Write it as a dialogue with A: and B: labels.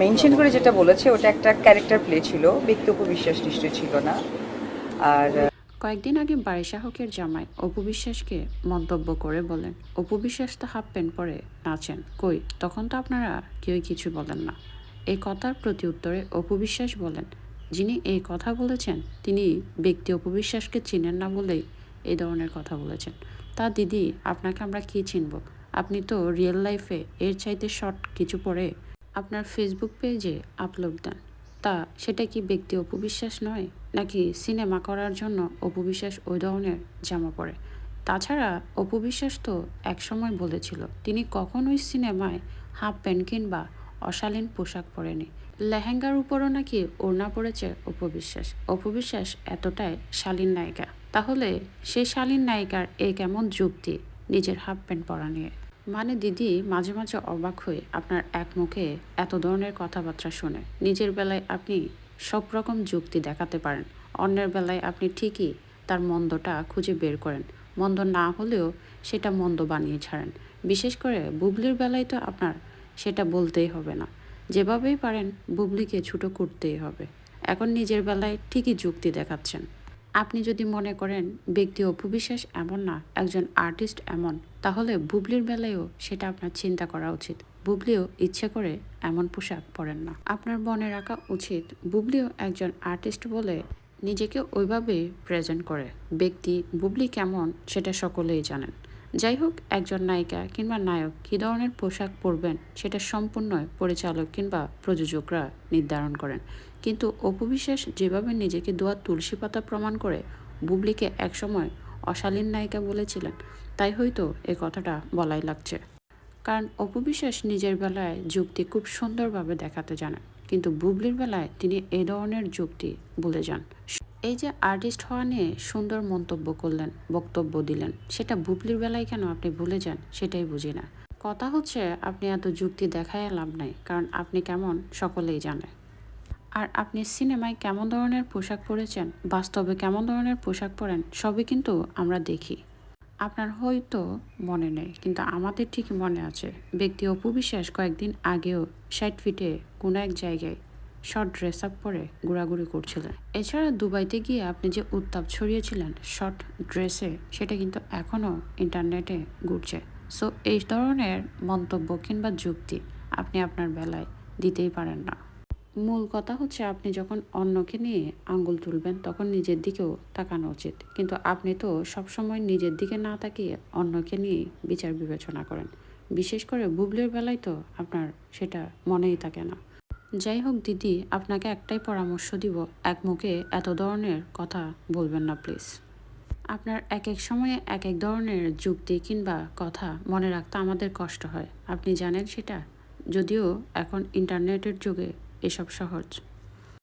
A: Mention করে যেটা বলেছে, ওটা একটা ক্যারেক্টার প্লে ছিল। ব্যক্তি উপবিশ্বাস নিশ্চয় ছিল না। আর
B: কয়েকদিন আগে বারিশাহকের জামাই অপু বিশ্বাসকে মন্তব্য করে বলেন অপু বিশ্বাস তো হাফ প্যান্ট পরে নাচেন। কই, তখন তো আপনারা কেউই কিছু বলেন না। এই কথার প্রতি উত্তরে অপু বিশ্বাস বলেন, যিনি এই কথা বলেছেন, তিনি ব্যক্তি অপু বিশ্বাসকে চিনেন না বলেই এই ধরনের কথা বলেছেন। তা দিদি, আপনাকে আমরা কি চিনব? আপনি তো রিয়েল লাইফে এর চাইতে শর্ট কিছু পরে আপনার ফেসবুক পেজে আপলোড দেন। তা সেটা কি ব্যক্তি অপবিশ্বাস নয়? নাকি সিনেমা করার জন্য অপবিশ্বাস ওই ধরনের জামা পরে? তাছাড়া অপবিশ্বাস তো একসময় বলেছিল, তিনি কখনোই সিনেমায় হাফ প্যান্ট কিংবা অশালীন পোশাক পরেনি লেহেঙ্গার উপরও নাকি ওড়না পড়েছে অপবিশ্বাস। অপবিশ্বাস এতটাই শালীন নায়িকা। তাহলে সেই শালীন নায়িকার এই কেমন যুক্তি নিজের হাফ প্যান্ট পরা নিয়ে? মানে দিদি মাঝে মাঝে অবাক হয়ে আপনার এক মুখে এত ধরনের কথাবার্তা শুনে। নিজের বেলায় আপনি সব রকম যুক্তি দেখাতে পারেন। অন্যের বেলায় আপনি ঠিকই তার মন্দটা খুঁজে বের করেন। মন্দ না হলেও সেটা মন্দ বানিয়ে ছাড়েন। বিশেষ করে বুবলির বেলায় তো আপনার সেটা বলতেই হবে না। যেভাবেই পারেন বুবলিকে ছুটো করতেই হবে। এখন নিজের বেলায় ঠিকই যুক্তি দেখাচ্ছেন। আপনি যদি মনে করেন ব্যক্তি অপবিশ্বাস এমন না, একজন আর্টিস্ট এমন, তাহলে বুবলির বেলায়ও সেটা আপনার চিন্তা করা উচিত। বুবলিও ইচ্ছে করে এমন পোশাক পরেন না। আপনার মনে রাখা উচিত, বুবলিও একজন আর্টিস্ট বলে নিজেকে ওইভাবে প্রেজেন্ট করে। ব্যক্তি বুবলি কেমন সেটা সকলেই জানেন। যাই হোক, একজন নায়িকা কিংবা নায়ক কী ধরনের পোশাক পরবেন সেটা সম্পূর্ণ পরিচালক কিংবা প্রযোজকরা নির্ধারণ করেন। কিন্তু অপবিশ্বাস যেভাবে নিজেকে দোয়া তুলসী পাতা প্রমাণ করে বুবলিকে একসময় অশালীন নায়িকা বলেছিলেন, তাই হয়তো এ কথাটা বলাই লাগছে। কারণ অপবিশ্বাস নিজের বেলায় যুক্তি খুব সুন্দরভাবে দেখাতে জানেন, কিন্তু বুবলির বেলায় তিনি এই ধরনের যুক্তি বলে যান। এই যে আর্টিস্ট হওয়া নিয়ে সুন্দর মন্তব্য করলেন, বক্তব্য দিলেন, সেটা বুবলির বেলায় কেন আপনি ভুলে যান সেটাই বুঝি না। কথা হচ্ছে আপনি এত যুক্তি দেখায় লাভ নাই, কারণ আপনি কেমন সকলেই জানে। আর আপনি সিনেমায় কেমন ধরনের পোশাক পরেছেন, বাস্তবে কেমন ধরনের পোশাক পরেন, সবই কিন্তু আমরা দেখি। আপনার হয়তো মনে নেই, কিন্তু আমাদের ঠিক মনে আছে, ব্যক্তি অপু বিশ্বাস কয়েকদিন আগেও ষাট ফিটে কোনো এক জায়গায় শর্ট ড্রেস আপ পরে ঘোরাঘুরি করছিলেন। এছাড়া দুবাইতে গিয়ে আপনি যে উত্তাপ ছড়িয়েছিলেন শর্ট ড্রেসে সেটা কিন্তু এখনও ইন্টারনেটে ঘুরছে। সো এই ধরনের মন্তব্য কিংবা যুক্তি আপনি আপনার বেলায় দিতেই পারেন না। মূল কথা হচ্ছে আপনি যখন অন্যকে নিয়ে আঙ্গুল তুলবেন, তখন নিজের দিকেও তাকানো উচিত। কিন্তু আপনি তো সবসময় নিজের দিকে না তাকিয়ে অন্যকে নিয়ে বিচার বিবেচনা করেন। বিশেষ করে বুবলির বেলায় তো আপনার সেটা মনেই থাকে না। যাই হোক দিদি, আপনাকে একটাই পরামর্শ দিব, এক মুখে এত ধরনের কথা বলবেন না প্লিজ আপনার এক এক সময়ে এক এক ধরনের যুক্তি কিংবা কথা মনে রাখতে আমাদের কষ্ট হয়। আপনি জানেন সেটা? যদিও এখন ইন্টারনেটের যুগে এসব সহজ।